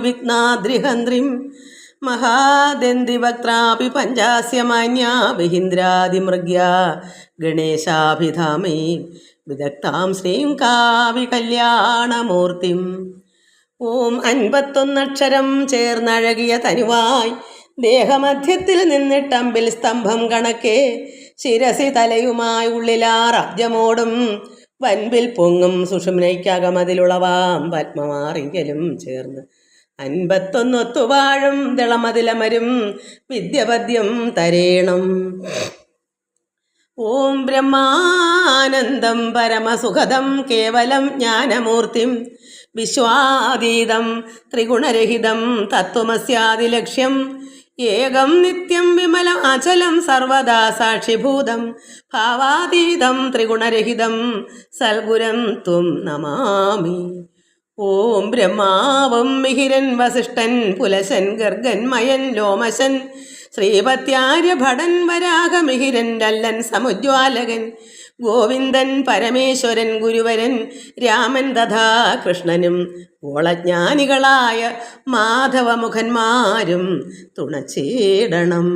വിഘ്നാദ്രിഹന്ത്രിം മഹാദന്തിവക്ത്രാപി പഞ്ചാസ്യമാന്യാ വിഹിന്ദ്രാതിമൃഗ്യ ഗണേശാഭിധാമേ വിദഗ്ധാം ശ്രീം കാവി കല്യാണമൂർത്തിം ഓം അൻപത്തൊന്നക്ഷരം ചേർന്നഴകിയ തനുവായി ദേഹമധ്യത്തിൽ നിന്നിട്ടമ്പിൽ സ്തംഭം കണക്കെ ശിരസി തലയുമായി ഉള്ളിലാർ അബ്ജമോടും വൻപിൽ പൊങ്ങും സുഷുമ്നയ്ക്കകമതിലുളവാം പത്മമാറിങ്കലും ചേർന്ന് അൻപത്തൊന്നൊത്തുവാഴും തിളമതിലമരും വിദ്യപദ്യം തരേണം. ഓം ബ്രഹ്മാനന്ദം പരമസുഖദം കേവലം ജ്ഞാനമൂർത്തിം വിശ്വാതീതം ത്രിഗുണരഹിതം തത്വമസ്യാദിലക്ഷ്യം ഏകം നിത്യം വിമലം അചലം സർവദാ സാക്ഷിഭൂതം ഭാവാതീതം ത്രിഗുണരഹിതം സൽഗുരം ത്വം നമാമി. ഓം ബ്രഹ്മാവും മിഹിരൻ വസിഷ്ഠൻ പുലശൻ ഗർഗൻ മയൻ ലോമശൻ ശ്രീപത്യാര്യ ഭടൻ വരാഹമിഹിരൻ ലല്ലൻ സമുജ്വാലകൻ ഗോവിന്ദൻ പരമേശ്വരൻ ഗുരുവരൻ രാമൻ തഥാ കൃഷ്ണനും ഓളജ്ഞാനികളായ മാധവമുഖന്മാരും തുണച്ചേടണം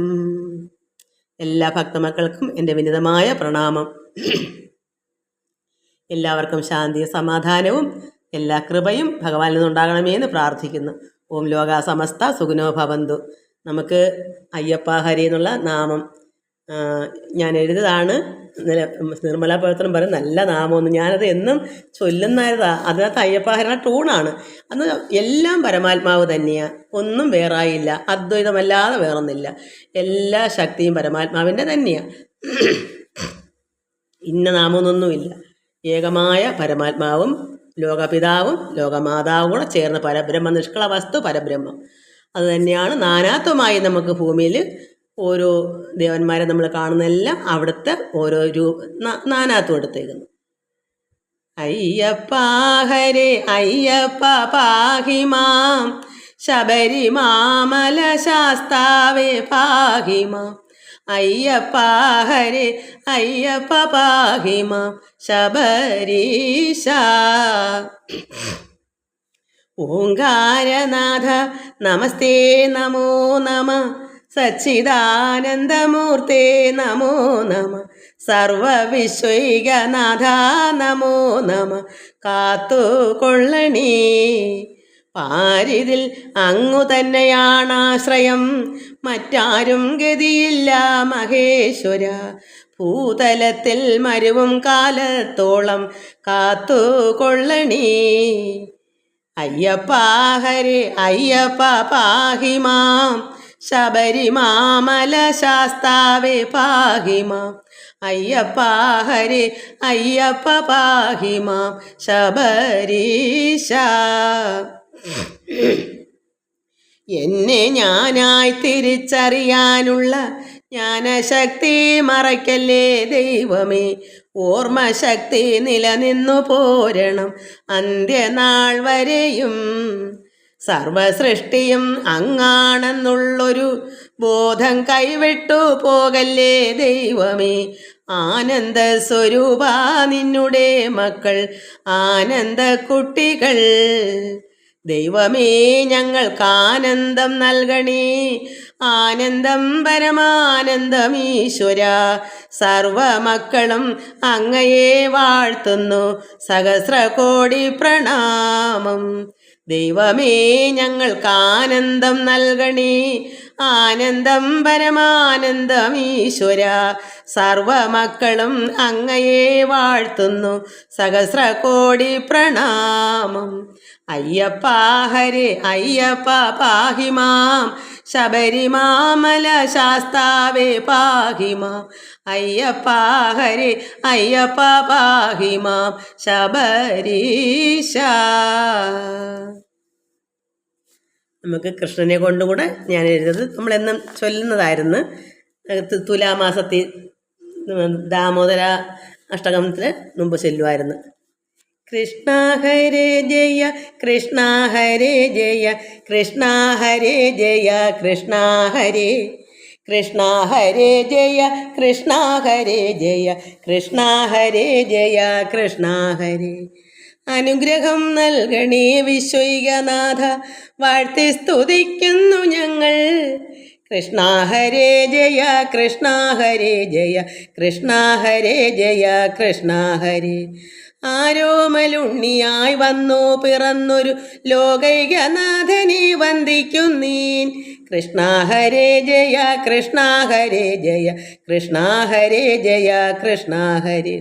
എല്ലാ ഭക്തമക്കൾക്കും എന്റെ വിനിതമായ പ്രണാമം. എല്ലാവർക്കും ശാന്തിയും സമാധാനവും എല്ലാ കൃപയും ഭഗവാനിൽ നിന്നുണ്ടാകണമേ എന്ന് പ്രാർത്ഥിക്കുന്നു. ഓം ലോക സമസ്ത സുഖനോ ഭവന്തു. നമുക്ക് അയ്യപ്പ ഹരി എന്നുള്ള നാമം ഞാൻ എഴുതിയതാണ്. നിർമ്മല പ്രവർത്തനം പറയും നല്ല നാമമൊന്നും. ഞാനത് എന്നും ചൊല്ലുന്നതാ അതിനകത്ത് അയ്യപ്പാഹരണ ടൂണാണ് അന്ന് എല്ലാം പരമാത്മാവ് തന്നെയാണ് ഒന്നും വേറായില്ല. അദ്വൈതമല്ലാതെ വേറൊന്നില്ല. എല്ലാ ശക്തിയും പരമാത്മാവിന്റെ തന്നെയാണ് ഇന്ന നാമമൊന്നുമില്ല ഏകമായ പരമാത്മാവും ലോകപിതാവും ലോകമാതാവും കൂടെ ചേർന്ന പരബ്രഹ്മ നിഷ്കള വസ്തു പരബ്രഹ്മം അതുതന്നെയാണ് നാനാത്വമായി നമുക്ക് ഭൂമിയിൽ ഓരോ ദേവന്മാരെ നമ്മൾ കാണുന്നതെല്ലാം അവിടുത്തെ ഓരോ രൂ നാനാത്തും എടുത്തേക്കുന്നു. അയ്യപ്പ ഹരേ അയ്യപ്പ പാഹിമാം ശബരിമാമല ശാസ്താവേ പാഹിമാം അയ്യപ്പ ഹരേ അയ്യപ്പ പാഹിമാം ശബരീശ. ഓങ്കാരനാഥ നമസ്തേ നമോ നമ. സച്ചിദാനന്ദമൂർത്തേ നമോ നമ. സർവവിശ്വൈകനാഥ നമോ നമ. കാത്തു കൊള്ളണി പാരിതിൽ അങ്ങു തന്നെയാണാശ്രയം. മറ്റാരും ഗതിയില്ല മഹേശ്വര. ഭൂതലത്തിൽ മരുവും കാലത്തോളം കാത്തുകൊള്ളണേ. അയ്യപ്പ ഹരേ അയ്യപ്പ പാഹിമാം. ശബരിമാമല ശാസ്താവേ പാഹിമാം. അയ്യപ്പ ഹരേ അയ്യപ്പ പാഹിമാം. ശബരീശ. എന്നെ ഞാനായി തിരിച്ചറിയാനുള്ള ജ്ഞാനശക്തി മറയ്ക്കല്ലേ ദൈവമേ. ഓർമ്മശക്തി നിലനിന്നു പോരണം അന്ത്യനാൾ വരെയും. സർവസൃഷ്ടിയും അങ്ങാണെന്നുള്ളൊരു ബോധം കൈവിട്ടു പോകല്ലേ ദൈവമേ? ആനന്ദ സ്വരൂപ നിന്നുടെ മക്കൾ ആനന്ദ കുട്ടികൾ ദൈവമേ ഞങ്ങൾക്ക് ആനന്ദം നൽകണേ. ആനന്ദം പരമാനന്ദം ഈശ്വര സർവമക്കളും അങ്ങയെ വാഴ്ത്തുന്നു. സഹസ്രകോടി പ്രണാമം. ദൈവമേ ഞങ്ങൾക്ക് ആനന്ദം നൽകണേ. ആനന്ദം പരമാനന്ദം ഈശ്വര. സർവമക്കളും അങ്ങയെ വാഴ്ത്തുന്നു. സഹസ്രകോടി പ്രണാമം. അയ്യപ്പ ഹരേ അയ്യപ്പ പാഹിമാം. ശബരിമാമല ശാസ്താവേ പാഹിമാം. അയ്യപ്പ ഹരി അയ്യപ്പ പാഹിമാം. ശബരീശ. നമുക്ക് കൃഷ്ണനെ കൊണ്ടും കൂടെ ഞാൻ എഴുതുന്നത്. നമ്മളെന്നും ചൊല്ലുന്നതായിരുന്നു. തുലാമാസത്തിൽ ദാമോദര അഷ്ടകത്തിൽ മുമ്പ് ചൊല്ലുമായിരുന്നു. കൃഷ്ണ ഹരേ ജയ കൃഷ്ണ ഹരേ ജയ കൃഷ്ണ ഹരേ ജയ കൃഷ്ണ ഹരേ കൃഷ്ണ ഹരേ ജയ കൃഷ്ണ ഹരേ ജയ കൃഷ്ണ ഹരേ ജയ കൃഷ്ണ ഹരേ. അനുഗ്രഹം നൽകണേ വിശ്വൈകനാഥ വാഴ്ത്തി സ്തുതിക്കുന്നു ഞങ്ങൾ. കൃഷ്ണ ഹരേ ജയ കൃഷ്ണ ഹരേ ജയ കൃഷ്ണ ഹരേ ജയ കൃഷ്ണ ഹരേ. ആരോമലുണ്ണിയായി വന്നു പിറന്നൊരു ലോകൈകനാഥനെ വന്ദിക്കുന്നീൻ. കൃഷ്ണ ഹരേ ജയ കൃഷ്ണ ഹരേ ജയ കൃഷ്ണ ഹരേ ജയ കൃഷ്ണ ഹരേ.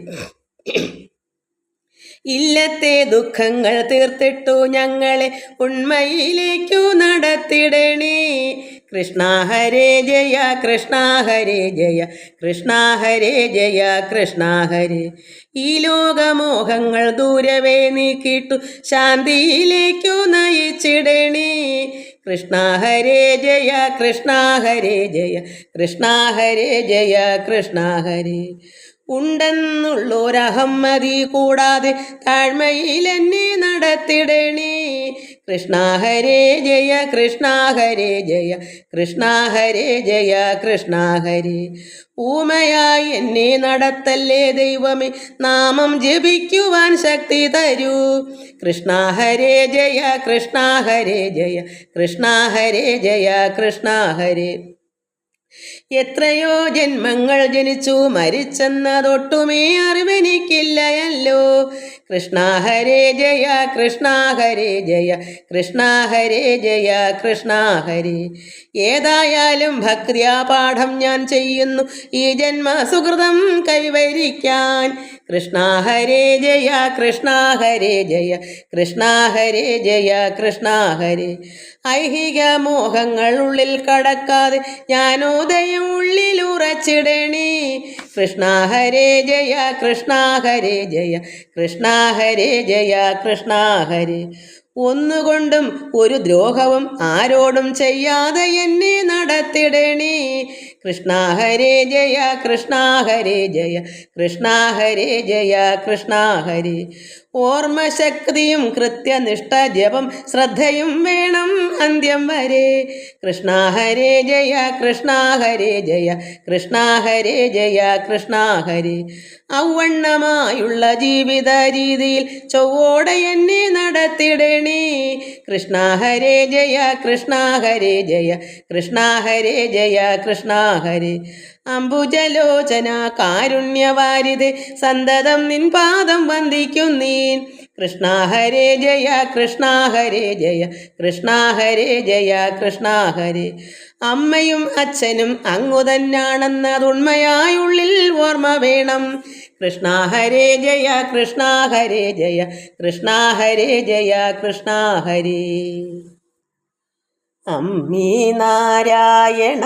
ഇല്ലത്തെ ദുഃഖങ്ങൾ തീർത്തിട്ടു ഞങ്ങളെ ഉണ്മയിലേക്കു നടത്തിടണേ. കൃഷ്ണ ഹരേ ജയ കൃഷ്ണ ഹരേ ജയ കൃഷ്ണ ഹരേ ജയ കൃഷ്ണ ഹരേ. ഈ ലോകമോഹങ്ങൾ ദൂരവേ നീക്കിട്ടു ശാന്തിയിലേക്കു നയിച്ചിടണേ. കൃഷ്ണ ഹരേ ജയ കൃഷ്ണ ഹരേ ജയ കൃഷ്ണ ഹരേ ജയ കൃഷ്ണ ഹരേ. ഉണ്ടെന്നുള്ളൊരഹമ്മതി കൂടാതെ താഴ്മയിൽ എന്നെ നടത്തിടണേ. കൃഷ്ണ ഹരേ ജയ കൃഷ്ണ ഹരേ ജയ കൃഷ്ണ ഹരേ ജയ കൃഷ്ണ ഹരേ. ഊമയായി എന്നെ നടത്തല്ലേ ദൈവമേ നാമം ജപിക്കുവാൻ ശക്തി തരൂ. കൃഷ്ണ ഹരേ ജയ കൃഷ്ണ ഹരേ ജയ കൃഷ്ണ ഹരേ ജയ കൃഷ്ണ ഹരേ. എത്രയോ ജന്മങ്ങൾ ജനിച്ചു മരിച്ചെന്നതൊട്ടുമേ അറിവെനിക്കില്ലയല്ലോ. കൃഷ്ണ ഹരേ ജയ കൃഷ്ണ ഹരേ ജയ കൃഷ്ണ ഹരേ ജയ കൃഷ്ണ ഹരേ. ഏതായാലും ഭക്തിയാ പാഠം ഞാൻ ചെയ്യുന്നു. ഈ ജന്മ സുഹൃതം കൈവരിക്കാൻ കൃഷ്ണ ഹരേ ജയ കൃഷ്ണ ഹരേ ജയ കൃഷ്ണ ഹരേ ജയ കൃഷ്ണ ഹരേ. ഐഹിക മോഹങ്ങൾ ഉള്ളിൽ കടക്കാതെ ഞാനോദയം ഉള്ളിൽ ഉറച്ചിടണേ. കൃഷ്ണ ഹരേ ജയ കൃഷ്ണ ഹരേ ജയ കൃഷ്ണ ഹരേ ജയ കൃഷ്ണ ഹരേ ഒന്നുകൊണ്ടും ഒരു ദ്രോഹവും ആരോടും ചെയ്യാതെ എന്നെ നടത്തിടണേ. കൃഷ്ണ ഹരേ ജയ കൃഷ്ണ ഹരേ ജയ കൃഷ്ണ ഹരേ ജയ കൃഷ്ണ ഹരേ. ഓർമ്മശക്തിയും കൃത്യനിഷ്ഠ ജപം ശ്രദ്ധയും വേണം അന്ത്യം വരെ. കൃഷ്ണ ഹരേ ജയ കൃഷ്ണ ഹരേ ജയ കൃഷ്ണ ഹരേ ജയ കൃഷ്ണ ഹരേ. ഔവണ്ണമായുള്ള ജീവിത രീതിയിൽ ചൊവ്വോടെ എന്നെ നടത്തിടണേ. കൃഷ്ണ ഹരേ ജയ കൃഷ്ണ ഹരേ ജയ കൃഷ്ണ ഹരേ ജയ കൃഷ്ണ ഹരേ അംബുജലോചന കാരുണ്യവാരിത് സന്തതം നിൻ പാദം വന്ദിക്കുന്നീൻ. കൃഷ്ണ ഹരേ ജയ കൃഷ്ണ ഹരേ ജയ കൃഷ്ണ ഹരേ ജയ കൃഷ്ണ ഹരേ. അമ്മയും അച്ഛനും അങ്ങു തന്നാണെന്നതുണ്മയായുള്ളിൽ ഓർമ്മ വേണം. കൃഷ്ണ ഹരേ ജയ കൃഷ്ണ ഹരേ ജയ കൃഷ്ണ ഹരേ ജയ കൃഷ്ണ ഹരേ. അമ്മീ നാരായണ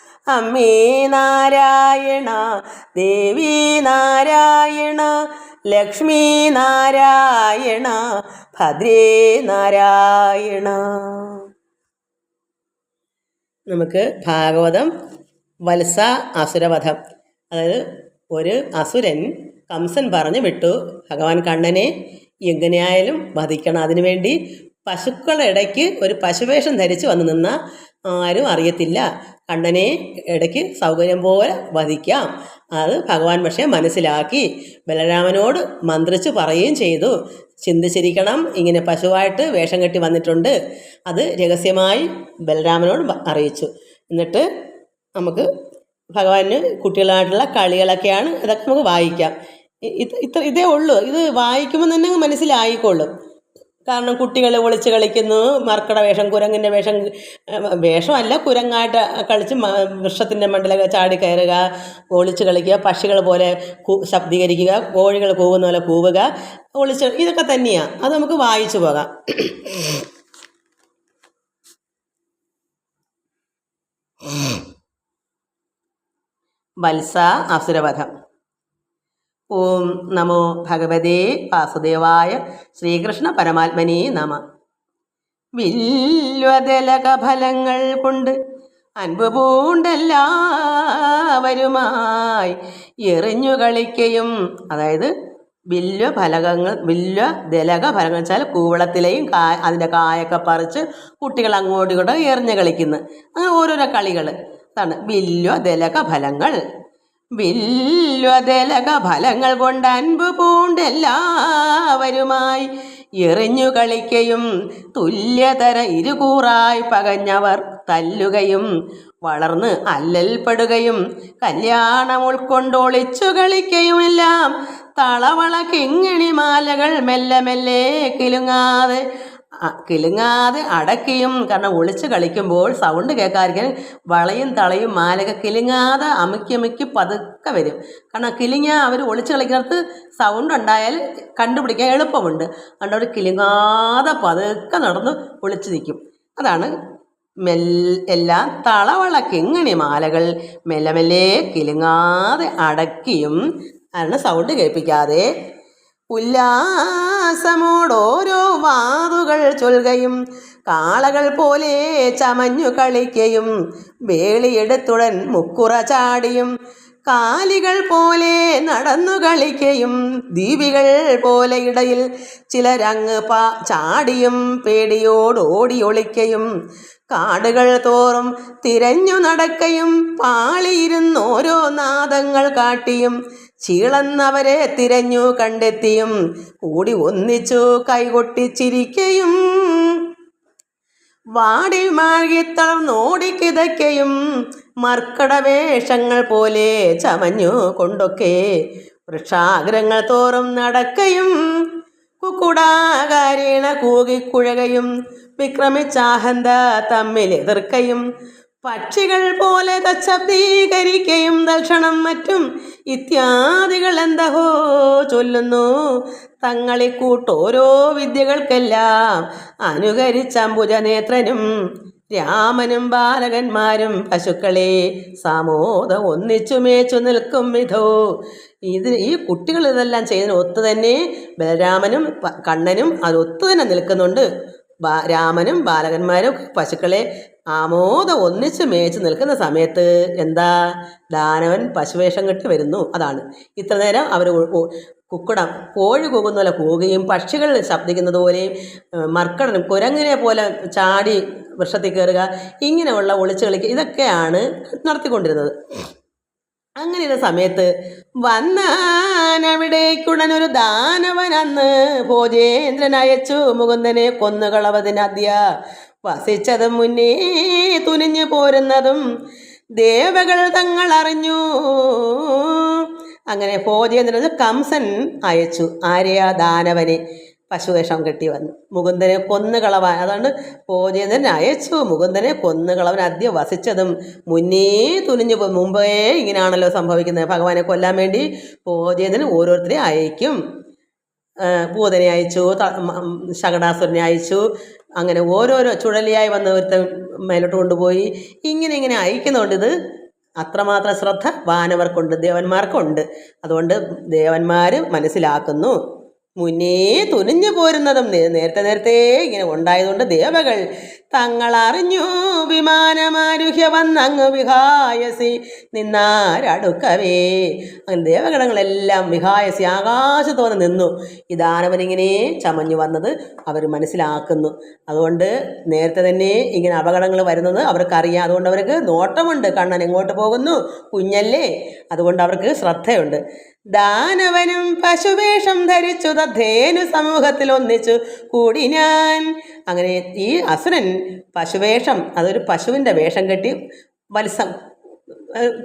അമ്മേ നാരായണ ദേവി നാരായണ ലക്ഷ്മി നാരായണ ഭദ്രേ നാരായണ. നമുക്ക് ഭാഗവതം വത്സ അസുരവധം. അതായത് ഒരു അസുരൻ കംസൻ പറഞ്ഞു വിട്ടു ഭഗവാൻ കണ്ണനെ എങ്ങനെയായാലും വധിക്കണം. അതിനുവേണ്ടി പശുക്കളുടെ ഇടയ്ക്ക് ഒരു പശുവേഷം ധരിച്ച് വന്നു നിന്ന ആരും അറിയത്തില്ല. കണ്ണനെ ഇടയ്ക്ക് സൗകര്യം പോലെ വധിക്കാം. അത് ഭഗവാൻ പക്ഷേ മനസ്സിലാക്കി. ബലരാമനോട് മന്ത്രിച്ച് പറയുകയും ചെയ്തു. ചിന്തിച്ചിരിക്കണം ഇങ്ങനെ പശുവായിട്ട് വേഷം കെട്ടി വന്നിട്ടുണ്ട്. അത് രഹസ്യമായി ബലരാമനോട് അറിയിച്ചു. എന്നിട്ട് നമുക്ക് ഭഗവാന് കുട്ടികളായിട്ടുള്ള കളികളൊക്കെയാണ് ഇതൊക്കെ നമുക്ക് വായിക്കാം. ഇത് ഇത്ര ഇതേ ഉള്ളൂ. ഇത് വായിക്കുമ്പോൾ തന്നെ മനസ്സിലായിക്കോളും. കാരണം കുട്ടികൾ ഒളിച്ച് കളിക്കുന്നു മർക്കട വേഷം കുരങ്ങിന്റെ വേഷം വേഷമല്ല കുരങ്ങായിട്ട് കളിച്ച് വൃക്ഷത്തിന്റെ മണ്ടലൊക്കെ ചാടി കയറുക ഒളിച്ച് കളിക്കുക പക്ഷികൾ പോലെ ശബ്ദീകരിക്കുക കോഴികൾ കൂവുന്ന പോലെ കൂവുക ഒളിച്ച് ഇതൊക്കെ തന്നെയാണ് അത് നമുക്ക് വായിച്ചു പോകാം. വത്സ അസുരവധം. ഓം നമോ ഭഗവതേ വാസുദേവായ ശ്രീകൃഷ്ണ പരമാത്മനേ നമ. വില്വതലക ഫലങ്ങൾ കൊണ്ട് അൻപ് പൂണ്ടെല്ലാവരുമായി എറിഞ്ഞു കളിക്കയും അതായത് വില്വ ഫലകങ്ങൾ വില്വ ദലക ഫലങ്ങൾ വെച്ചാൽ കൂവളത്തിലെയും കാ അതിന്റെ കായൊക്കെ പറിച്ച് കുട്ടികൾ അങ്ങോട്ടും ഇങ്ങോട്ടും എറിഞ്ഞ് കളിക്കുന്നു. അങ്ങനെ ഓരോരോ കളികൾ അതാണ് വില്വ ദലക ഫലങ്ങൾ. വില്വദലക ഫലങ്ങൾ കൊണ്ട് അൻപ് പൂണ്ടെല്ലാവരുമായി എറിഞ്ഞു കളിക്കയും തുല്യതര ഇരുകൂറായി പകഞ്ഞവർ തല്ലുകയും വളർന്ന് അല്ലൽപ്പെടുകയും കല്യാണം ഉൾക്കൊണ്ടൊളിച്ചു കളിക്കയുമെല്ലാം തളവള കിങ്ങിണി മാലകൾ മെല്ലെ മെല്ലെ കിലുങ്ങാതെ കിലുങ്ങാതെ അടക്കിയും കാരണം ഒളിച്ച് കളിക്കുമ്പോൾ സൗണ്ട് കേൾക്കാതിരിക്കാൻ വളയും തളയും മാലക കിലുങ്ങാതെ അമുക്കി അമുക്കി പതുക്കെ വരും. കാരണം കിലുങ്ങിയ അവർ ഒളിച്ച് കളിക്കുന്നിടത്ത് സൗണ്ട് ഉണ്ടായാൽ കണ്ടുപിടിക്കാൻ എളുപ്പമുണ്ട്. അതുകൊണ്ട് അവർ കിലുങ്ങാതെ പതുക്കെ നടന്ന് ഒളിച്ച് നിൽക്കും. അതാണ് മെൽ എല്ലാം തളവളക്കിങ്ങനെ മാലകൾ മെല്ലെ മെല്ലെ കിലുങ്ങാതെ അടക്കിയും. അതിന് സൗണ്ട് കേൾപ്പിക്കാതെ ഉല്ലാസമോടോരോ വാതുകൾ ചൊൽകയും കാളകൾ പോലെ ചമഞ്ഞു കളിക്കയും വേളിയെടുത്തുടൻ മുക്കുറ ചാടിയും കാലികൾ പോലെ നടന്നു കളിക്കയും ദീപികൾ പോലെ ഇടയിൽ ചിലരങ്ങ് പാ ചാടിയും പേടിയോടോടി ഒളിക്കയും കാടുകൾ തോറും തിരഞ്ഞു നടക്കയും പാളിയിരുന്നോരോ നാദങ്ങൾ കാട്ടിയും ചീളന്നവരെ തിരഞ്ഞു കണ്ടെത്തിയും കൂടി ഒന്നിച്ചു കൈകൊട്ടിച്ചിരിക്കയും. വാടി മാഴിത്തളർന്നോടിക്കിതയ്ക്കയും മർക്കടവേഷങ്ങൾ പോലെ ചമഞ്ഞു കൊണ്ടൊക്കെ വൃക്ഷാഗ്രങ്ങൾ തോറും നടക്കയും. കുക്കുടാകാരീണ കൂകിക്കുഴകയും വിക്രമിച്ചാഹന്ത തമ്മിൽ എതിർക്കയും പക്ഷികൾ പോലെ തച്ചബ്ദീകരിക്കയും ദക്ഷണം മറ്റും ഇത്യാദികൾ എന്തഹോ ചൊല്ലുന്നു. തങ്ങളെ കൂട്ടോരോ വിദ്യകൾക്കെല്ലാം അനുകരിച്ചംബുജനേത്രനും രാമനും ബാലകന്മാരും പശുക്കളെ സാമോദം ഒന്നിച്ചു മേച്ചു നിൽക്കും വിധോ. ഇത് ഈ കുട്ടികൾ ഇതെല്ലാം ചെയ്യുന്ന ഒത്തു തന്നെ ബലരാമനും കണ്ണനും അത് ഒത്തു തന്നെ നിൽക്കുന്നുണ്ട്. രാമനും ബാലകന്മാരും പശുക്കളെ ആമോദം ഒന്നിച്ച് മേച്ച് നിൽക്കുന്ന സമയത്ത് എന്താ? ദാനവൻ പശുവേഷം കെട്ടി വരുന്നു. അതാണ്. ഇത്ര നേരം അവർ കുക്കുടം കോഴി കൂകുന്ന പോലെ കൂകുകയും പക്ഷികൾ ശബ്ദിക്കുന്നത് പോലെയും മർക്കടനും കുരങ്ങിനെ പോലെ ചാടി വൃക്ഷത്തിൽ കയറുക ഇങ്ങനെയുള്ള ഒളിച്ചു കളിക്കുക ഇതൊക്കെയാണ് നടത്തിക്കൊണ്ടിരുന്നത്. അങ്ങനെ ഇരുന്ന സമയത്ത് വന്നാനവിടേക്കുടനൊരു ദാനവൻ അന്ന് ഭോജേന്ദ്രൻ അയച്ചു മുകുന്ദനെ കൊന്നുകളവതിനദ്യ. വസിച്ചതും മുന്നേ തുനിഞ്ഞു പോരുന്നതും ദേവകൾ തങ്ങൾ അറിഞ്ഞു അങ്ങനെ ഭോജേന്ദ്രൻ കംസൻ അയച്ചു. ആര്യ ദാനവനെ? പശുവേഷം കെട്ടി വന്നു. മുകുന്ദനെ കൊന്നുകളവാൻ അതാണ് പോജേന്ദ്രൻ അയച്ചു മുകുന്ദനെ കൊന്നുകളവൻ അദ്യ വസിച്ചതും മുന്നേ തുനിഞ്ഞു പോയി മുമ്പേ ഇങ്ങനെയാണല്ലോ സംഭവിക്കുന്നത്. ഭഗവാനെ കൊല്ലാൻ വേണ്ടി പോജേന്ദ്രൻ ഓരോരുത്തരെ അയക്കും. ഭൂതനെ അയച്ചു ശകടാസുരനെ അയച്ചു. അങ്ങനെ ഓരോരോ ചുഴലിയായി വന്ന ഒരുത്തൻ മേലോട്ട് കൊണ്ടുപോയി. ഇങ്ങനെ ഇങ്ങനെ അയക്കുന്നതുകൊണ്ട് ഇത്. അത്രമാത്രം ശ്രദ്ധ വാനവർക്കുണ്ട് ദേവന്മാർക്കുണ്ട്. അതുകൊണ്ട് ദേവന്മാർ മനസ്സിലാക്കുന്നു. മുന്നേ തുനിഞ്ഞു പോരുന്നതും നേരത്തെ നേരത്തെ ഇങ്ങനെ ഉണ്ടായതുകൊണ്ട് ദേവകൾ തങ്ങൾ അറിഞ്ഞു വിമാനമാരുഹ്യ വന്നങ്ങ് വിഹായസി. നിന്നാരടുക്കവേ. അങ്ങനെ ദേവഗണങ്ങളെല്ലാം വിഹായസി ആകാശത്ത് വന്ന് നിന്നു. ഈ ദാനവനിങ്ങനെ ചമഞ്ഞു വന്നത് അവർ മനസ്സിലാക്കുന്നു. അതുകൊണ്ട് നേരത്തെ തന്നെ ഇങ്ങനെ അപകടങ്ങൾ വരുന്നത് അവർക്കറിയാം. അതുകൊണ്ട് അവർക്ക് നോട്ടമുണ്ട്. കണ്ണൻ എങ്ങോട്ട് പോകുന്നു? കുഞ്ഞല്ലേ. അതുകൊണ്ട് അവർക്ക് ശ്രദ്ധയുണ്ട്. ദാനവനും പശുവേഷം ധരിച്ചു. തദ്ധേനു സമൂഹത്തിൽ ഒന്നിച്ചു. കൂടി ഞാൻ അങ്ങനെ ഈ അസുരൻ പശുവേഷം അതൊരു പശുവിന്റെ വേഷം കെട്ടി വത്സം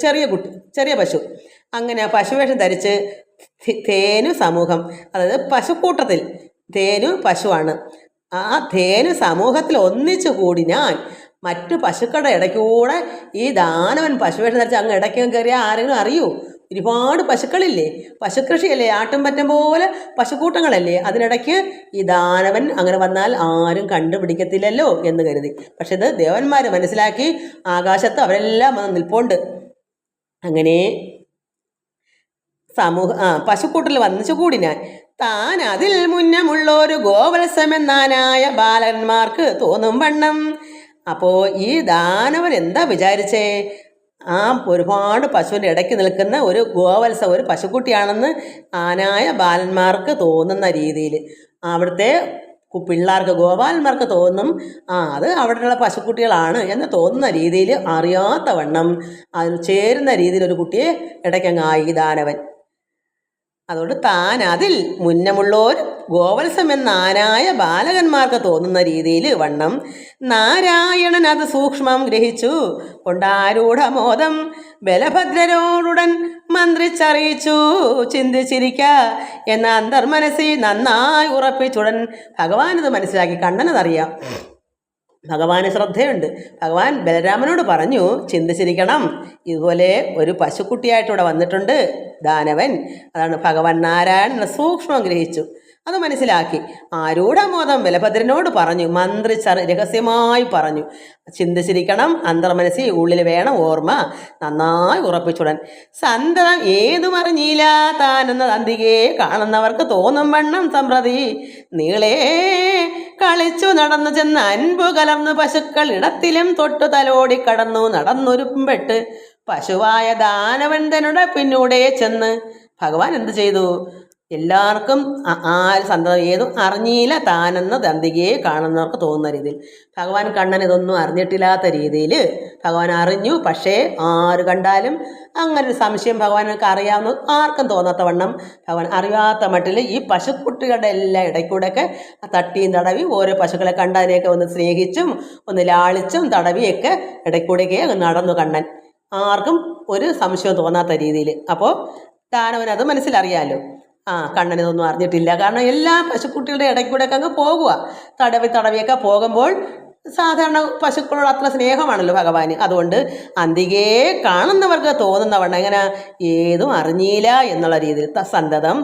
ചെറിയ കുട്ടി ചെറിയ പശു. അങ്ങനെ പശുവേഷം ധരിച്ച് തേനു സമൂഹം അതായത് പശുക്കൂട്ടത്തിൽ തേനു പശുവാണ്. ആ തേനു സമൂഹത്തിൽ ഒന്നിച്ചു കൂടി ഞാൻ മറ്റു പശുക്കളുടെ ഇടയ്ക്കൂടെ ഈ ദാനവൻ പശുവേഷം ധരിച്ച് അങ്ങ് ഇടയ്ക്കും കയറിയാൽ ആരെങ്കിലും അറിയൂ? ഒരുപാട് പശുക്കളില്ലേ? പശുകൃഷിയല്ലേ? ആട്ടും പറ്റം പോലെ പശുക്കൂട്ടങ്ങളല്ലേ? അതിനിടയ്ക്ക് ഈ ദാനവൻ അങ്ങനെ വന്നാൽ ആരും കണ്ടുപിടിക്കത്തില്ലല്ലോ എന്ന് കരുതി. പക്ഷെ ഇത് ദേവന്മാർ മനസ്സിലാക്കി ആകാശത്ത് അവരെല്ലാം വന്ന് നിൽപ്പുണ്ട്. അങ്ങനെ സമൂഹ ആ പശുക്കൂട്ടിൽ വന്നിച്ചു കൂടിനാൻ താൻ അതിൽ മുന്നമുള്ളൊരു ഗോവത്സമെന്നാനായ ബാലന്മാർക്ക് തോന്നും വണ്ണം. അപ്പോൾ ഈ ദാനവൻ എന്താ വിചാരിച്ചേ? ആ ഒരുപാട് പശുവിന്റെ ഇടയ്ക്ക് നിൽക്കുന്ന ഒരു ഗോവത്സ ഒരു പശുക്കുട്ടിയാണെന്ന് ആനായ ബാലന്മാർക്ക് തോന്നുന്ന രീതിയിൽ. അവിടുത്തെ പിള്ളേർക്ക് ഗോപാലന്മാർക്ക് തോന്നും ആ അത് അവിടെയുള്ള പശുക്കുട്ടികളാണ് എന്ന് തോന്നുന്ന രീതിയിൽ അറിയാത്ത വണ്ണം അതിന് ചേരുന്ന രീതിയിൽ ഒരു കുട്ടിയെ ഇടയ്ക്കങ്ങായി ദാനവൻ അതുകൊണ്ട് താൻ അതിൽ മുന്നമുള്ളോർ ഗോവത്സം എന്നാനായ ബാലകന്മാർക്ക് തോന്നുന്ന രീതിയിൽ വണ്ണം. നാരായണൻ അത് സൂക്ഷ്മം ഗ്രഹിച്ചു. കൊണ്ടാരൂഢമോദം ബലഭദ്രരോടുടൻ മന്ത്രിച്ചറിയിച്ചു. ചിന്തിച്ചിരിക്ക എന്ന അന്തർമനസ്സിൽ നന്നായി ഉറപ്പിച്ചുടൻ ഭഗവാൻ ഇത് മനസ്സിലാക്കി കണ്ണനതറിയാം. ഭഗവാന് ശ്രദ്ധയുണ്ട്. ഭഗവാൻ ബലരാമനോട് പറഞ്ഞു ചിന്തിച്ചിരിക്കണം. ഇതുപോലെ ഒരു പശുക്കുട്ടിയായിട്ട് ഇവിടെ വന്നിട്ടുണ്ട് ദാനവൻ. അതാണ് ഭഗവാൻ നാരായണൻ സൂക്ഷ്മം ഗ്രഹിച്ചു. അത് മനസ്സിലാക്കി. ആരോടാ മോദം? ബലഭദ്രനോട് പറഞ്ഞു. മന്ത്രി രഹസ്യമായി പറഞ്ഞു. ചിന്തിച്ചിരിക്കണം. അന്തർമനസ്സി ഉള്ളിൽ വേണം ഓർമ്മ. നന്നായി ഉറപ്പിച്ചുടൻ. സന്തതം ഏതും അറിഞ്ഞില്ല. താനെന്ന അന്തികെ കാണുന്നവർക്ക് തോന്നും വണ്ണം സമ്പ്രതി. നീളേ കളിച്ചു നടന്നു ചെന്ന് അൻപു കലർന്നു പശുക്കൾ ഇടത്തിലും തൊട്ടു തലോടി കടന്നു നടന്നൊരുമ്പെട്ട്. പശുവായ ദാനവൻ തന്നുടെ പിന്നൂടെ ചെന്ന് ഭഗവാൻ എന്ത് ചെയ്തു? എല്ലാവർക്കും ആ- സന്തതം ഏതും അറിഞ്ഞില്ല താനെന്ന ദന്തികയെ കാണുന്നവർക്ക് തോന്നുന്ന രീതിയിൽ. ഭഗവാൻ കണ്ണൻ ഇതൊന്നും അറിഞ്ഞിട്ടില്ലാത്ത രീതിയിൽ ഭഗവാൻ അറിഞ്ഞു. പക്ഷേ ആര് കണ്ടാലും അങ്ങനെ ഒരു സംശയം ഭഗവാനൊക്കെ അറിയാവുന്ന ആർക്കും തോന്നാത്ത വണ്ണം ഭഗവാൻ അറിയാത്ത മട്ടിൽ ഈ പശുക്കുട്ടികളുടെ എല്ലാ ഇടയ്ക്കൂടെയൊക്കെ തട്ടിയും തടവി ഓരോ പശുക്കളെ കണ്ടതിനെയൊക്കെ ഒന്ന് സ്നേഹിച്ചും ഒന്ന് ലാളിച്ചും തടവിയൊക്കെ ഇടയ്ക്കൂടെയൊക്കെ നടന്നു കണ്ണൻ. ആർക്കും ഒരു സംശയം തോന്നാത്ത രീതിയിൽ. അപ്പോൾ താനവനത് അത് മനസ്സിലറിയാലോ? ആ കണ്ണനൊന്നും അറിഞ്ഞിട്ടില്ല. കാരണം എല്ലാ പശുക്കുട്ടികളുടെ ഇടയ്ക്കൂടെയൊക്കെ അങ്ങ് പോകുക തടവി തടവിയൊക്കെ പോകുമ്പോൾ സാധാരണ പശുക്കളോട് അത്ര സ്നേഹമാണല്ലോ ഭഗവാന്. അതുകൊണ്ട് അന്തികേ കാണുന്നവർക്ക് തോന്നുന്നവണ്ണം ഇങ്ങനെ ഏതും അറിഞ്ഞില്ല എന്നുള്ള രീതിയിൽ സന്തതം.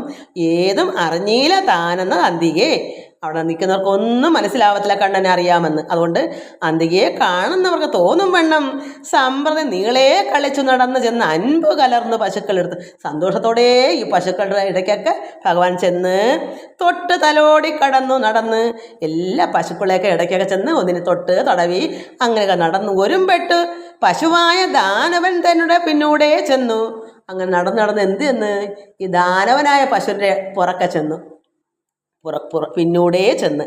ഏതും അറിഞ്ഞില്ല താനെന്ന അന്തികേ അവിടെ നിൽക്കുന്നവർക്കൊന്നും മനസ്സിലാവത്തില്ല കണ്ണനെ അറിയാമെന്ന്. അതുകൊണ്ട് അന്തികയെ കാണുന്നവർക്ക് തോന്നും വണ്ണം സമ്പ്രദം നീളെ കളിച്ചു നടന്ന് ചെന്ന് അൻപ് കലർന്ന് പശുക്കളെടുത്ത്. സന്തോഷത്തോടെ ഈ പശുക്കളുടെ ഇടയ്ക്കൊക്കെ ഭഗവാൻ ചെന്ന് തൊട്ട് തലോടി കടന്നു നടന്ന് എല്ലാ പശുക്കളെയൊക്കെ ഇടയ്ക്കൊക്കെ ചെന്ന് ഒന്നിനെ തൊട്ട് തടവി അങ്ങനെയൊക്കെ നടന്നു. ഒരുമ്പെട്ട് പശുവായ ദാനവൻ തന്നെ പിന്നൂടെ ചെന്നു. അങ്ങനെ നടന്നു നടന്ന് എന്ത് ചെന്ന്? ഈ ദാനവനായ പശുവിന്റെ പുറക്കെ ചെന്നു. പുറ പുറ പിന്നൂടെ ചെന്ന്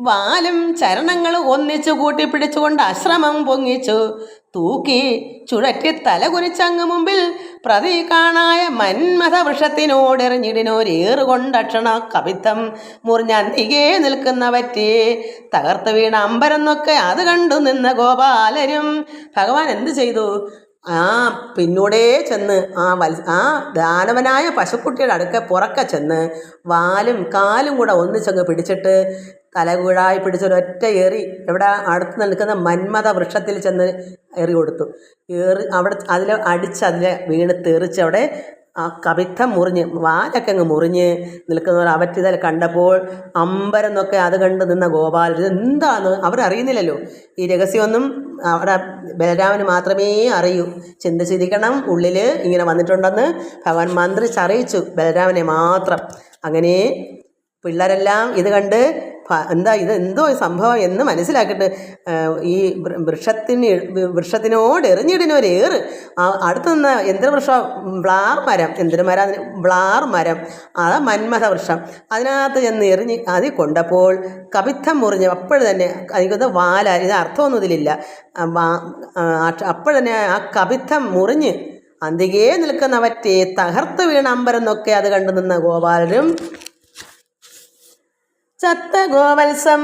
വാലും ചരണങ്ങൾ ഒന്നിച്ചു കൂട്ടിപ്പിടിച്ചുകൊണ്ട് അശ്രമം പൊങ്ങിച്ചു. തൂക്കി ചുഴറ്റി തല കുനിച്ചങ്ങ് മുമ്പിൽ പ്രതി കാണായ മന്മഥ വൃക്ഷത്തിനോടെറിഞ്ഞിടിനോരേറുകൊണ്ടക്ഷണ കവിത്തം മുറിഞ്ഞന്തികെ നിൽക്കുന്നവറ്റേ. തകർത്ത് വീണ അമ്പരന്നൊക്കെ അത് കണ്ടു നിന്ന ഗോപാലരും ഭഗവാൻ എന്ത് ചെയ്തു? ആ പിന്നൂടെ ചെന്ന് ആ വൽ ആ ദാനവനായ പശുക്കുട്ടിയുടെ അടുക്ക പുറക്കെ ചെന്ന് വാലും കാലും കൂടെ ഒന്നിച്ചങ്ങ് പിടിച്ചിട്ട് തലകുഴായി പിടിച്ചൊരൊറ്റ എറി എവിടെ അടുത്ത് നിൽക്കുന്ന മന്മത വൃക്ഷത്തിൽ ചെന്ന് എറി കൊടുത്തു. എറി അവിടെ അതിൽ അടിച്ച് അതിൽ വീണ് തെറിച്ച് അവിടെ ആ കവിത്തം മുറിഞ്ഞ് വാലൊക്കെ അങ്ങ് മുറിഞ്ഞ് നിൽക്കുന്നവർ അവറ്റിതൽ കണ്ടപ്പോൾ അമ്പരന്നൊക്കെ അത് കണ്ട് നിന്ന ഗോപാലൻ എന്താന്ന് അവരറിയുന്നില്ലല്ലോ. ഈ രഹസ്യമൊന്നും അവിടെ ബലരാമന് മാത്രമേ അറിയൂ. ചിന്തിച്ചിരിക്കണം ഉള്ളിൽ ഇങ്ങനെ വന്നിട്ടുണ്ടെന്ന് ഭഗവാൻ മന്ത്രിച്ചറിയിച്ചു ബലരാമനെ മാത്രം. അങ്ങനെ പിള്ളേരെല്ലാം ഇത് കണ്ട് എന്താ ഇത് എന്തോ സംഭവം എന്ന് മനസ്സിലാക്കിയിട്ട് ഈ വൃക്ഷത്തിന് വൃക്ഷത്തിനോട് എറിഞ്ഞിടിനൊരു ഏറ്. ആ അടുത്ത് നിന്ന് യന്ത്രവൃക്ഷം വ്ളാർ മരം എന്തൊരു മരം അതിന്? വ്ളാർ മരം. ആ മന്മഥ വൃക്ഷം. അതിനകത്ത് ചെന്ന് എറിഞ്ഞ് അതിൽ കൊണ്ടപ്പോൾ കവിത്തം മുറിഞ്ഞ് അപ്പോൾ തന്നെ എനിക്കൊന്ന് വാല ഇത് അർത്ഥമൊന്നും ഇതിലില്ല. അപ്പോഴന്നെ ആ കവിത്തം മുറിഞ്ഞ് അന്തികേ നിൽക്കുന്നവറ്റെ തകർത്ത് വീണ അമ്പരെന്നൊക്കെ അത് കണ്ടു നിന്ന ഗോപാലരും ചത്ത ഗോവത്സം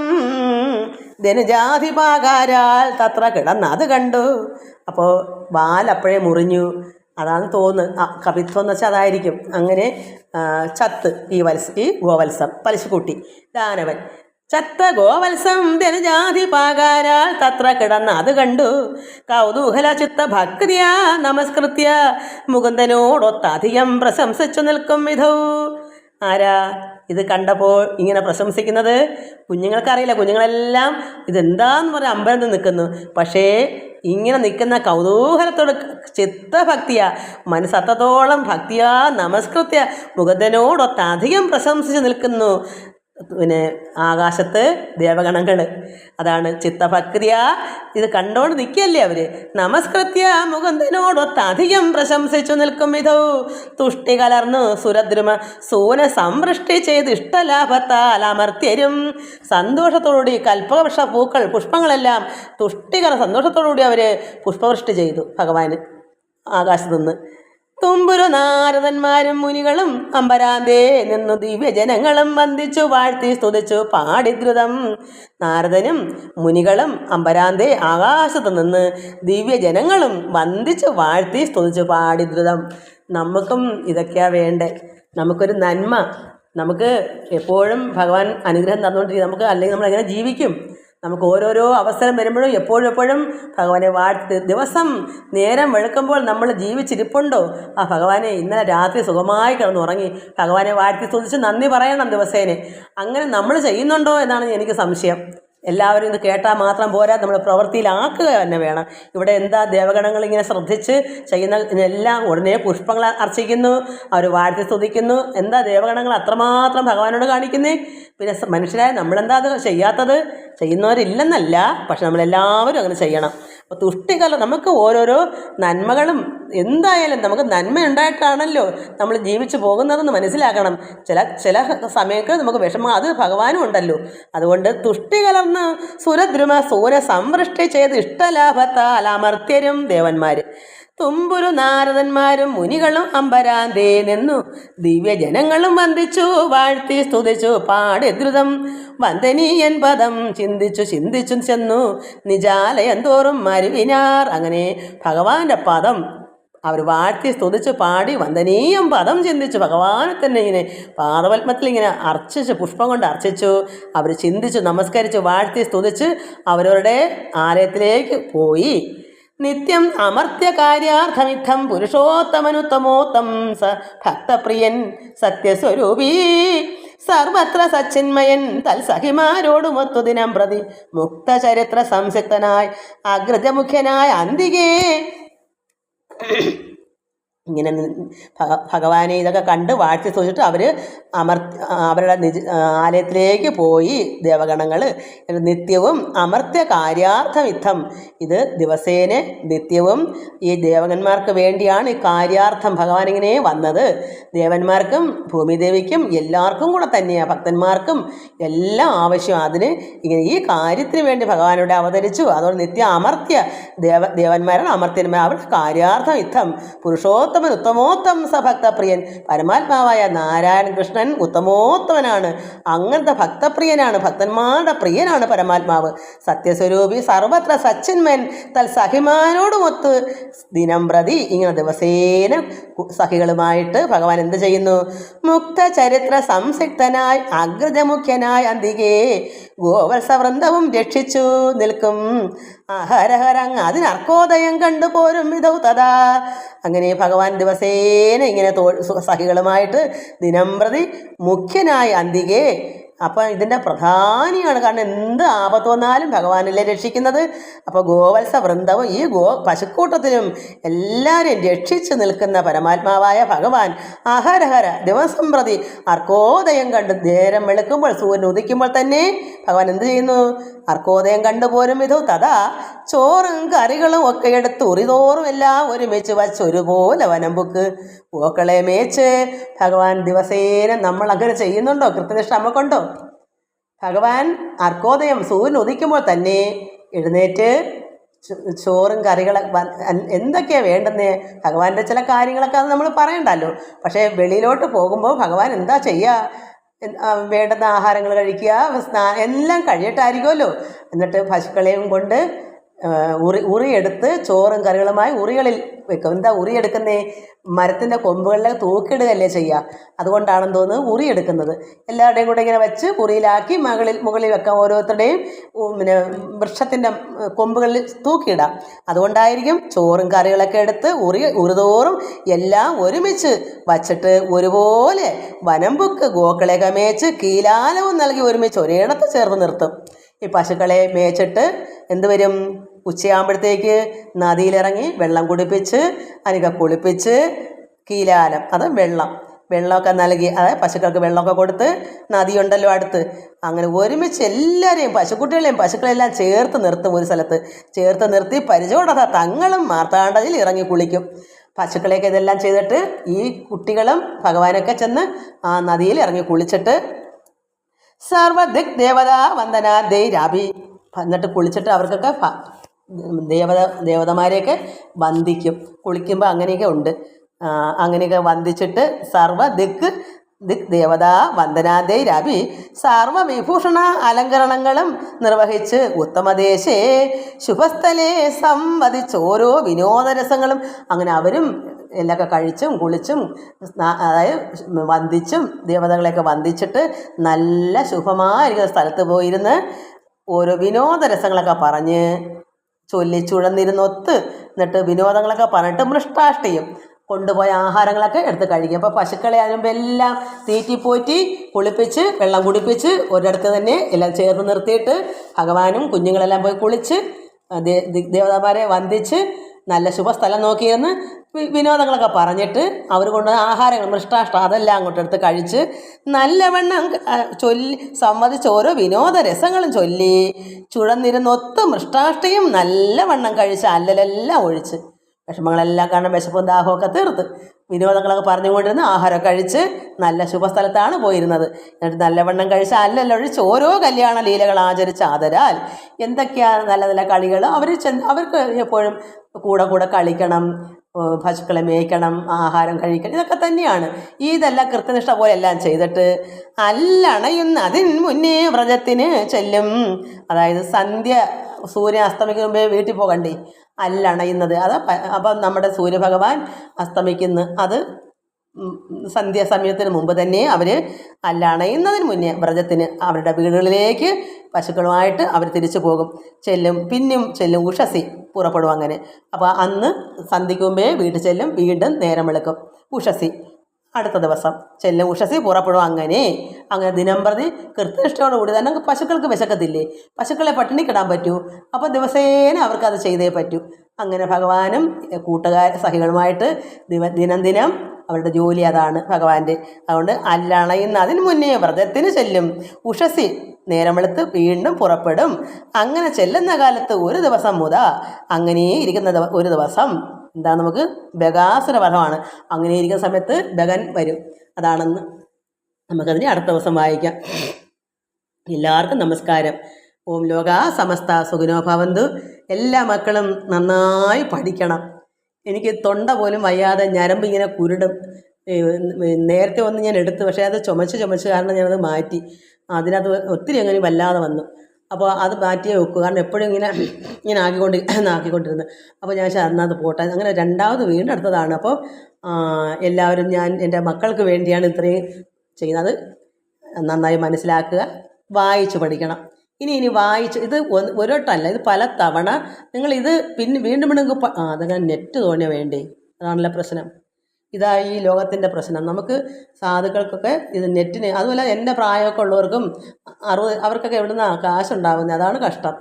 ധനുജാധിപാകാരാൽ തത്ര കിടന്ന് അത് കണ്ടു. അപ്പോൾ വാൽ അപ്പോഴേ മുറിഞ്ഞു. അതാണ് തോന്നുന്നത്. കവിത്വം എന്ന് വെച്ചാൽ അതായിരിക്കും. അങ്ങനെ ചത്ത് ഈ വത്സ ഈ ഗോവത്സം പലിശക്കുട്ടി ദാനവൻ ചത്ത ഗോവത്സം ധനുജാതിപാകാരാൽ തത്ര കിടന്ന് അത് കണ്ടു. കൗതൂഹല ചിത്ത ഭക്തിയാ നമസ്കൃത്യ. മുകുന്ദനോടൊത്തധികം പ്രശംസിച്ചു നിൽക്കും വിധൗ. ആരാ? ഇത് കണ്ടപ്പോൾ ഇങ്ങനെ പ്രശംസിക്കുന്നത്? കുഞ്ഞുങ്ങൾക്കറിയില്ല. കുഞ്ഞുങ്ങളെല്ലാം ഇതെന്താന്ന് പറഞ്ഞ അമ്പലത്തിൽ നിൽക്കുന്നു. പക്ഷേ ഇങ്ങനെ നിൽക്കുന്ന കൗതൂഹലത്തോട് ചിത്തഭക്തിയ മനസ്സത്തോളം ഭക്തിയാ നമസ്കൃത്യ മുഖത്തിനോടൊത്ത് അധികം പ്രശംസിച്ച് നിൽക്കുന്നു. പിന്നെ ആകാശത്ത് ദേവഗണങ്ങൾ അതാണ് ചിത്തഭക്തിയ ഇത് കണ്ടോണ്ട് നിൽക്കല്ലേ അവർ നമസ്കൃത്യ മുകുന്ദനോടൊത്ത് അധികം പ്രശംസിച്ചു നിൽക്കും വിധൗ തുഷ്ടി കലർന്നു സുരദ്രുമ സൂന സംവൃഷ്ടി ചെയ്ത് ഇഷ്ടലാഭത്താൽ അമർത്യരും. സന്തോഷത്തോടുകൂടി കൽപ്പവൃക്ഷ പൂക്കൾ പുഷ്പങ്ങളെല്ലാം തുഷ്ടികര സന്തോഷത്തോടുകൂടി അവർ പുഷ്പവൃഷ്ടി ചെയ്തു ഭഗവാന് ആകാശത്തു നിന്ന് തുമ്പുരു നാരദന്മാരും മുനികളും അമ്പരാന്തേ നിന്നു ദിവ്യജനങ്ങളും വന്ദിച്ചു വാഴ്ത്തി സ്തുതിച്ചു പാടിദ്രുതം നാരദനും മുനികളും അമ്പരാന്തേ ആകാശത്ത് നിന്ന് ദിവ്യജനങ്ങളും വന്ദിച്ചു വാഴ്ത്തി സ്തുതിച്ചു പാടിദ്രുതം നമുക്കും ഇതൊക്കെയാ വേണ്ടേ? നമുക്കൊരു നന്മ. നമുക്ക് എപ്പോഴും ഭഗവാൻ അനുഗ്രഹം തന്നുകൊണ്ടിരിക്കും. നമുക്ക് അല്ലെങ്കിൽ നമ്മൾ എങ്ങനെ ജീവിക്കും? നമുക്ക് ഓരോരോ അവസരം വരുമ്പോഴും എപ്പോഴും എപ്പോഴും ഭഗവാനെ വാഴ്ത്തി ദിവസം നേരം വെളുക്കുമ്പോൾ നമ്മൾ ജീവിച്ചിരിപ്പുണ്ടോ? ആ ഭഗവാനെ ഇന്നലെ രാത്രി സുഖമായി കിടന്നുറങ്ങി ഭഗവാനെ വാഴ്ത്തി സ്തുതിച്ച് നന്ദി പറയണം ദിവസേനെ. അങ്ങനെ നമ്മൾ ചെയ്യുന്നുണ്ടോ എന്നാണ് എനിക്ക് സംശയം. എല്ലാവരും ഇത് കേട്ടാൽ മാത്രം പോരാ. നമ്മൾ പ്രവൃത്തിയിലാക്കുക തന്നെ വേണം. ഇവിടെ എന്താ ദേവഗണങ്ങൾ ഇങ്ങനെ ശ്രദ്ധിച്ച് ചെയ്യുന്ന എല്ലാം ഉടനെ പുഷ്പങ്ങൾ അർച്ചിക്കുന്നു അവർ വാഴ്ത്തി സ്തുതിക്കുന്നു. എന്താ ദേവഗണങ്ങൾ അത്രമാത്രം ഭഗവാനോട് കാണിക്കുന്നേ? പിന്നെ മനുഷ്യരായ നമ്മളെന്താ അത് ചെയ്യാത്തത്? ചെയ്യുന്നവരില്ലെന്നല്ല പക്ഷെ നമ്മളെല്ലാവരും അങ്ങനെ ചെയ്യണം. അപ്പോൾ തുഷ്ടികല നമുക്ക് ഓരോരോ നന്മകളും എന്തായാലും നമുക്ക് നന്മ ഉണ്ടായിട്ടാണല്ലോ നമ്മൾ ജീവിച്ചു പോകുന്നതെന്ന് മനസ്സിലാക്കണം. ചില ചില സമയത്ത് നമുക്ക് വിഷമം അത് ഭഗവാനും ഉണ്ടല്ലോ. അതുകൊണ്ട് തുഷ്ടി കലർന്ന് സുരദ്രുമ സൂര സംവൃഷ്ടി ചെയ്ത് ഇഷ്ടലാഭത്താൽ അമർത്യരും ദേവന്മാർ തുമ്പുരു നാരദന്മാരും മുനികളും അമ്പരാന്തേ നിന്നു. ദിവ്യജനങ്ങളും വന്ദിച്ചു വാഴ്ത്തി സ്തുതിച്ചു പാടി ദ്രുതം വന്ദനീയൻ പദം ചിന്തിച്ചു ചിന്തിച്ചു ചെന്നു. നിജാലയം തോറും മരുവിനാർ. അങ്ങനെ ഭഗവാന്റെ പദം അവർ വാഴ്ത്തി സ്തുതിച്ച് പാടി വന്ദനീയം പദം ചിന്തിച്ചു ഭഗവാനെ തന്നെ ഇങ്ങനെ പാദപത്മത്തിൽ ഇങ്ങനെ അർച്ചിച്ച് പുഷ്പം കൊണ്ട് അർച്ചിച്ചു. അവർ ചിന്തിച്ചു നമസ്കരിച്ചു വാഴ്ത്തി സ്തുതിച്ച് അവരവരുടെ ആലയത്തിലേക്ക് പോയി. നിത്യം അമർത്യ കാര്യാർത്ഥമിത്തം പുരുഷോത്തമനുത്തമോത്തം സ ഭക്തപ്രിയൻ സത്യസ്വരൂപീ. സർവത്ര സച്ചിന്മയൻ തൽസഹിമാരോടുമൊത്തു ദിനം പ്രതി മുക്തചരിത്ര സംസിക്തനായി അഗ്രജമുഖ്യനായ അന്തികേ. Hey! ഇങ്ങനെ ഭഗവാനെ ഇതൊക്കെ കണ്ട് വാഴ്ത്തി സൂചിച്ചിട്ട് അവർ അമർ അവരുടെ നിജ ആലയത്തിലേക്ക് പോയി ദേവഗണങ്ങൾ നിത്യവും അമർത്യ കാര്യാർത്ഥമിത്തം. ഇത് ദിവസേന നിത്യവും ഈ ദേവകന്മാർക്ക് വേണ്ടിയാണ് ഈ കാര്യാർത്ഥം ഭഗവാൻ ഇങ്ങനെ വന്നത്. ദേവന്മാർക്കും ഭൂമിദേവിക്കും എല്ലാവർക്കും കൂടെ തന്നെയാണ് ഭക്തന്മാർക്കും എല്ലാം ആവശ്യം. അതിന് ഇങ്ങനെ ഈ കാര്യത്തിന് വേണ്ടി ഭഗവാനോട് അവതരിച്ചു. അതുകൊണ്ട് നിത്യ അമർത്യ ദേവ ദേവന്മാരാണ് അമർത്യന്മാർ. അവരുടെ കാര്യാർത്ഥം യുദ്ധം പുരുഷോത്തമൻ ഉത്തമോത്തം സഭക്തപ്രിയൻ പരമാത്മാവായ നാരായണ കൃഷ്ണൻ ഉത്തമോത്തമനാണ്. അങ്ങനത്തെ ഭക്തപ്രിയനാണ് ഭക്തന്മാരുടെ പ്രിയനാണ് പരമാത്മാവ്. സത്യസ്വരൂപി സർവത്ര സച്ചിന്മൻ തൽ സഹിമാനോടുമൊത്ത് ദിനം പ്രതി ഇങ്ങനെ ദിവസേന സഖികളുമായിട്ട് ഭഗവാൻ എന്ത് ചെയ്യുന്നു? മുക്ത ചരിത്ര സംസിക്തനായി അഗ്രജമുഖ്യനായി അന്തികേ ഗോവത്സവൃന്ദവും രക്ഷിച്ചു നിൽക്കും. അഹരഹരങ് അതിനർക്കോദയം കണ്ടു പോരും വിധൗ തഥാ. അങ്ങനെ ഭഗവാൻ ദിവസേന ഇങ്ങനെ തോ സഖികളുമായിട്ട് ദിനംപ്രതി മുഖ്യനായി അന്തികേ അപ്പം ഇതിന്റെ പ്രധാനിയാണ് കാരണം എന്ത് ആപത്ത് വന്നാലും ഭഗവാനല്ലേ രക്ഷിക്കുന്നത്. അപ്പോൾ ഗോവത്സ വൃന്ദവും ഈ ഗോ പശുക്കൂട്ടത്തിലും എല്ലാവരെയും രക്ഷിച്ചു നിൽക്കുന്ന പരമാത്മാവായ ഭഗവാൻ അഹരഹര ദിവസം പ്രതി അർക്കോദയം കണ്ട് നേരം വെളുക്കുമ്പോൾ സൂര്യൻ ഉദിക്കുമ്പോൾ തന്നെ ഭഗവാൻ എന്ത് ചെയ്യുന്നു? അർക്കോദയം കണ്ടുപോരും വിധു തഥാ ചോറും കറികളും ഒക്കെ എടുത്ത് ഉറിതോറും എല്ലാം ഒരുമിച്ച് വച്ച് ഒരുപോലെ വനമ്പുക്ക്. പൂക്കളെ മേച്ച് ഭഗവാൻ ദിവസേന നമ്മൾ അങ്ങനെ ചെയ്യുന്നുണ്ടോ? കൃത്യനിഷ്ഠ നമുക്കുണ്ടോ ഭഗവാൻ അർക്കോദയം സൂര്യൻ ഉദിക്കുമ്പോൾ തന്നെ എഴുന്നേറ്റ് ചോറും കറികളൊക്കെ എന്തൊക്കെയാണ് വേണ്ടുന്നത് ഭഗവാന്റെ ചില കാര്യങ്ങളൊക്കെ അത് നമ്മൾ പറയണ്ടല്ലോ. പക്ഷേ വെളിയിലോട്ട് പോകുമ്പോൾ ഭഗവാൻ എന്താ ചെയ്യുക വേണ്ടുന്ന ആഹാരങ്ങൾ കഴിക്കുക സ്നാ എല്ലാം കഴിയട്ടായിരിക്കുമല്ലോ. എന്നിട്ട് പശുക്കളെയും കൊണ്ട് ഉറി ഉറിയെടുത്ത് ചോറും കറികളുമായി ഉറികളിൽ വെക്കും. എന്താ ഉറിയെടുക്കുന്നേ? മരത്തിന്റെ കൊമ്പുകളിൽ തൂക്കിടുകയല്ലേ ചെയ്യുക അതുകൊണ്ടാണെന്ന് തോന്നുന്നു ഉറിയെടുക്കുന്നത്. എല്ലാവരുടെയും കൂടെ ഇങ്ങനെ വെച്ച് ഉറിയിലാക്കി മകളിൽ മുകളിൽ വെക്കാം. ഓരോരുത്തരുടെയും പിന്നെ വൃക്ഷത്തിന്റെ കൊമ്പുകളിൽ തൂക്കിയിടാം. അതുകൊണ്ടായിരിക്കും ചോറും കറികളൊക്കെ എടുത്ത് ഉറി ഉറുതോറും എല്ലാം ഒരുമിച്ച് വച്ചിട്ട് ഒരുപോലെ വനമ്പുക്ക് ഗോക്കളെ മേച്ച് കീലാലവും നൽകി ഒരുമിച്ച് ഒരിടത്ത് ചേർന്ന് നിർത്തും. ഈ പശുക്കളെ മേച്ചിട്ട് എന്ത് വരും? ഉച്ചയാകുമ്പോഴത്തേക്ക് നദിയിലിറങ്ങി വെള്ളം കുടിപ്പിച്ച് അതിനൊക്കെ കുളിപ്പിച്ച് കീലാലം അത് വെള്ളം. വെള്ളമൊക്കെ നൽകി അതായത് പശുക്കൾക്ക് വെള്ളമൊക്കെ കൊടുത്ത് നദിയുണ്ടല്ലോ അടുത്ത്. അങ്ങനെ ഒരുമിച്ച് എല്ലാവരെയും പശുക്കുട്ടികളെയും പശുക്കളെല്ലാം ചേർത്ത് നിർത്തും ഒരു സ്ഥലത്ത്. ചേർത്ത് നിർത്തി പരിചയമുണ്ടാ തങ്ങളും മാർത്താണ്ടതിൽ ഇറങ്ങി കുളിക്കും. പശുക്കളെയൊക്കെ ഇതെല്ലാം ചെയ്തിട്ട് ഈ കുട്ടികളും ഭഗവാനൊക്കെ ചെന്ന് ആ നദിയിൽ ഇറങ്ങി കുളിച്ചിട്ട് സർവദിക് ദേവതാ വന്ദനാ ദേരാഭി എന്നിട്ട് കുളിച്ചിട്ട് അവർക്കൊക്കെ ദേവത ദേവതമാരെയൊക്കെ വന്ദിക്കും. കുളിക്കുമ്പോൾ അങ്ങനെയൊക്കെ ഉണ്ട്. അങ്ങനെയൊക്കെ വന്ദിച്ചിട്ട് സർവ ദിക്ക് ദിക് ദേവതാ വന്ദനാദേരാഭി സർവവിഭൂഷണ അലങ്കരണങ്ങളും നിർവഹിച്ച് ഉത്തമദേശേ ശുഭസ്ഥലേ സംവദിച്ച് ഓരോ വിനോദരസങ്ങളും അങ്ങനെ അവരും എല്ലൊക്കെ കഴിച്ചും കുളിച്ചും അതായത് വന്ദിച്ചും ദേവതകളെയൊക്കെ വന്ദിച്ചിട്ട് നല്ല ശുഭമായിരിക്കുന്ന സ്ഥലത്ത് പോയിരുന്ന് ഓരോ വിനോദരസങ്ങളൊക്കെ പറഞ്ഞ് ചൊല്ലി ചുഴന്നിരുന്നൊത്ത് എന്നിട്ട് വിനോദങ്ങളൊക്കെ പറഞ്ഞിട്ട് മൃഷ്ടാഷ്ടയും കൊണ്ടുപോയ ആഹാരങ്ങളൊക്കെ എടുത്ത് കഴിക്കും. അപ്പോൾ പശുക്കളെ അതിനുമ്പോൾ എല്ലാം തീറ്റിപ്പോറ്റി കുളിപ്പിച്ച് വെള്ളം കുടിപ്പിച്ച് ഒരിടത്ത് തന്നെ എല്ലാം ചേർത്ത് നിർത്തിയിട്ട് ഭഗവാനും കുഞ്ഞുങ്ങളെല്ലാം പോയി കുളിച്ച് ദേവതാമാരെ വന്ദിച്ച് നല്ല ശുഭസ്ഥലം നോക്കിയിരുന്ന് വി- വിനോദങ്ങളൊക്കെ പറഞ്ഞിട്ട് അവർ കൊണ്ട് ആഹാരങ്ങൾ മൃഷ്ടാഷ്ടം അതെല്ലാം അങ്ങോട്ട് എടുത്ത് കഴിച്ച് നല്ലവണ്ണം ചൊല്ലി സംവദിച്ച് ഓരോ വിനോദ രസങ്ങളും ചൊല്ലി ചുഴന്നിരുന്നൊത്ത് മൃഷ്ടാഷ്ടയും നല്ലവണ്ണം കഴിച്ച് അല്ലലെല്ലാം ഒഴിച്ച്. വിഷമങ്ങളെല്ലാം കാരണം വിശപ്പും ദാഹമൊക്കെ തീർത്ത്. വിനോദങ്ങളൊക്കെ പറഞ്ഞുകൊണ്ടിരുന്ന് ആഹാരം കഴിച്ച് നല്ല ശുഭസ്ഥലത്താണ് പോയിരുന്നത്. എന്നിട്ട് നല്ലവണ്ണം കഴിച്ച് അല്ലല്ലൊഴിച്ച് ഓരോ കല്യാണ ലീലകൾ ആചരിച്ച് ആദരാൽ എന്തൊക്കെയാണ് നല്ല നല്ല കളികൾ അവർ ചെന്ന് അവർക്ക് എപ്പോഴും കൂടെ കൂടെ കളിക്കണം പശുക്കളെ മേയ്ക്കണം ആഹാരം കഴിക്കണം ഇതൊക്കെ തന്നെയാണ്. ഇതെല്ലാം കൃത്യനിഷ്ഠ പോലെ എല്ലാം ചെയ്തിട്ട് അല്ലണയുന്ന അതിന് മുന്നേ വ്രജത്തിന് ചെല്ലും. അതായത് സന്ധ്യ സൂര്യൻ അസ്തമിക്കുന്ന മുമ്പേ വീട്ടിൽ പോകണ്ടേ? അല്ലണയുന്നത്. അത് അപ്പം നമ്മുടെ സൂര്യഭഗവാൻ അസ്തമിക്കുന്നു. അത് സന്ധ്യാസമയത്തിന് മുമ്പ് തന്നെ അവർ അല്ലണയുന്നതിന് മുന്നേ വ്രജത്തിന് അവരുടെ വീടുകളിലേക്ക് പശുക്കളുമായിട്ട് അവർ തിരിച്ചു പോകും. ചെല്ലും പിന്നും ചെല്ലും ഉഷസി പുറപ്പെടും അങ്ങനെ. അപ്പോൾ അന്ന് സന്ധിക്കുമ്പേ വീട്ടിൽ ചെല്ലും വീണ്ടും നേരം വിളക്കും ഉഷസി. അടുത്ത ദിവസം. ചെല്ലും ഉഷസി പുറപ്പെടും അങ്ങനെ. അങ്ങനെ ദിനം പ്രതി കൃത്യനിഷ്ഠയോടുകൂടി തന്നെ പശുക്കൾക്ക് വിശക്കത്തില്ലേ? പശുക്കളെ പട്ടിണിക്കിടാൻ പറ്റൂ. അപ്പോൾ ദിവസേന അവർക്കത് ചെയ്തേ പറ്റൂ. അങ്ങനെ ഭഗവാനും കൂട്ടുകാർ സഹികളുമായിട്ട് ദിവ ദിനം ദിനം അവരുടെ ജോലി അതാണ് ഭഗവാന്റെ. അതുകൊണ്ട് അല്ലണയുന്ന അതിന് മുന്നേ വ്രതത്തിന് ചെല്ലും. ഉഷസി നേരം വെളുത്ത് വീണ്ടും പുറപ്പെടും. അങ്ങനെ ചെല്ലുന്ന കാലത്ത് ഒരു ദിവസം മുത അങ്ങനെ ഇരിക്കുന്ന ഒരു ദിവസം എന്താ നമുക്ക്? ബഗാസുര വധമാണ് അങ്ങനെ ഇരിക്കുന്ന സമയത്ത് ബഗൻ വരും. അതാണെന്ന് നമുക്കതിനെ അടുത്ത ദിവസം വായിക്കാം. എല്ലാവർക്കും നമസ്കാരം. ഓം ലോക സമസ്ത സുഖിനോ ഭവന്തു. എല്ലാ മക്കളും നന്നായി പഠിക്കണം. എനിക്ക് തൊണ്ട പോലും വയ്യാതെ ഞരമ്പ് ഇങ്ങനെ കുരുടും. നേരത്തെ ഒന്ന് ഞാൻ എടുത്തു പക്ഷേ അത് ചുമച്ച് ചുമച്ച് കാരണം ഞാനത് മാറ്റി. അതിനകത്ത് ഒത്തിരി അങ്ങനെ വല്ലാതെ വന്നു. അപ്പോൾ അത് മാറ്റിയേ വെക്കും. കാരണം എപ്പോഴും ഇങ്ങനെ ഇങ്ങനെ ആക്കിക്കൊണ്ട് ആക്കിക്കൊണ്ടിരുന്നു അപ്പോൾ ഞാൻ എന്നാൽ അത് പോട്ടെ. അങ്ങനെ രണ്ടാമത് വീണ്ടും അടുത്തതാണ്. അപ്പോൾ എല്ലാവരും ഞാൻ എന്റെ മക്കൾക്ക് വേണ്ടിയാണ് ഇത്രയും ചെയ്യുന്നത്. നന്നായി മനസ്സിലാക്കുക. വായിച്ച് പഠിക്കണം. ഇനി ഇനി വായിച്ച്. ഇത് ഒരോട്ടല്ല. ഇത് പല തവണ നിങ്ങൾ ഇത് പിന്നെ വീണ്ടും വീണ്ടും അതങ്ങനെ നെറ്റ് തോന്നിയ വേണ്ടേ? അതാണല്ലോ പ്രശ്നം. ഇതാ ഈ ലോകത്തിന്റെ പ്രശ്നം. നമുക്ക് സാധുക്കൾക്കൊക്കെ ഇത് നെറ്റിന് അതുപോലെ എന്റെ പ്രായമൊക്കെ ഉള്ളവർക്കും അറുപത് അവർക്കൊക്കെ എവിടുന്നാണ് കാശുണ്ടാകുന്നത് അതാണ് കഷ്ടം.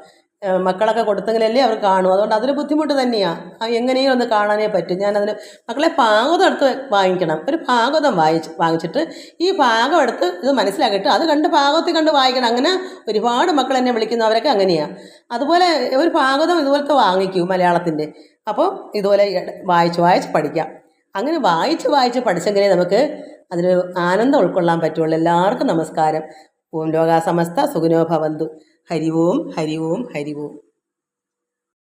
മക്കളൊക്കെ കൊടുത്തെങ്കിലല്ലേ അവർ കാണും. അതുകൊണ്ട് അതൊരു ബുദ്ധിമുട്ട് തന്നെയാണ് എങ്ങനെയും ഒന്ന് കാണാനേ പറ്റും. ഞാനതിന് മക്കളെ ഭാഗവതം എടുത്ത് വാങ്ങിക്കണം ഒരു ഭാഗവതം വായിച്ച് വാങ്ങിച്ചിട്ട് ഈ ഭാഗം എടുത്ത് ഇത് മനസ്സിലാക്കിയിട്ട് അത് കണ്ട് ഭാഗവത്തിൽ കണ്ട് വായിക്കണം. അങ്ങനെ ഒരുപാട് മക്കൾ എന്നെ വിളിക്കുന്നവരൊക്കെ അങ്ങനെയാണ് അതുപോലെ ഒരു ഭാഗവതം ഇതുപോലത്തെ വാങ്ങിക്കൂ മലയാളത്തിന്റെ. അപ്പോൾ ഇതുപോലെ വായിച്ച് വായിച്ച് പഠിക്കാം. അങ്ങനെ വായിച്ച് വായിച്ച് പഠിച്ചെങ്കിലേ നമുക്ക് അതിന് ആനന്ദം ഉൾക്കൊള്ളാൻ പറ്റുള്ളൂ. എല്ലാവർക്കും നമസ്കാരം. ഓം ലോകാസമസ്ത സുഖനോഭവന്തു ഹരി ഓം ഹരി ഓം ഹരി ഓം.